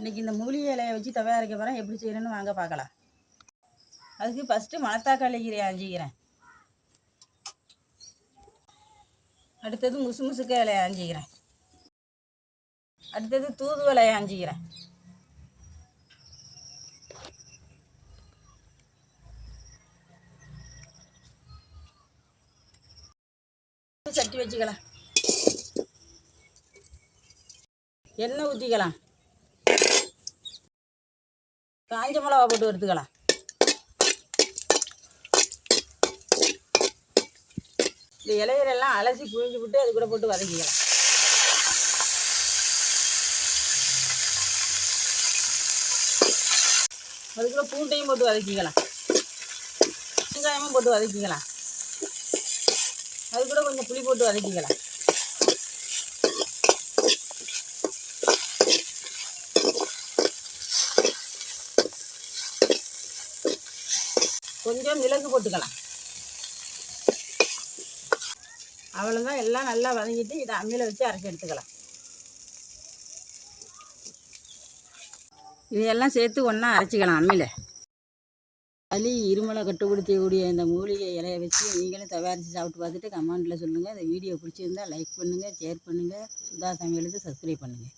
இன்றைக்கி இந்த மூலிகை இலையை வச்சு தயாரிக்க போகிறேன் எப்படி செய்யணும்னு வாங்க பார்க்கலாம். அதுக்கு ஃபஸ்ட்டு மணத்தாக்காளி கீரை அஞ்சிக்கிறேன் அடுத்தது முசு முசுக்க இலையை அஞ்சிக்கிறேன் அடுத்தது தூதுவளையை அஞ்சிக்கிறேன் சட்டி வச்சுக்கலாம். எண்ணெய் ஊற்றிக்கலாம் காஞ்ச மிளகா போட்டு வறுத்துக்கலாம் இந்த இலையிலெல்லாம் அலசி புழிஞ்சு விட்டு அது கூட போட்டு வதக்கிக்கலாம். அதுக்குள்ள பூண்டையும் போட்டு வதக்கிக்கலாம். வெங்காயமும் போட்டு வதக்கிக்கலாம். அது கூட கொஞ்சம் புளி போட்டு வதக்கிக்கலாம். கொஞ்சம் மிளகு போட்டுக்கலாம். அவ்வளோதான் எல்லாம் நல்லா வதங்கிட்டு இதை அம்மியில் வச்சு அரைச்சி எடுத்துக்கலாம். இதையெல்லாம் சேர்த்து ஒன்றா அரைச்சிக்கலாம் அம்மியில். சளி இருமலை கட்டுப்படுத்தக்கூடிய இந்த மூலிகை இலையை வச்சு நீங்களும் தயாரித்து சாப்பிட்டு பார்த்துட்டு கமெண்டில் சொல்லுங்கள் இந்த வீடியோ பிடிச்சிருந்தா லைக் பண்ணுங்கள் ஷேர் பண்ணுங்கள் சுதா சமையலுக்கு சப்ஸ்கிரைப் பண்ணுங்கள்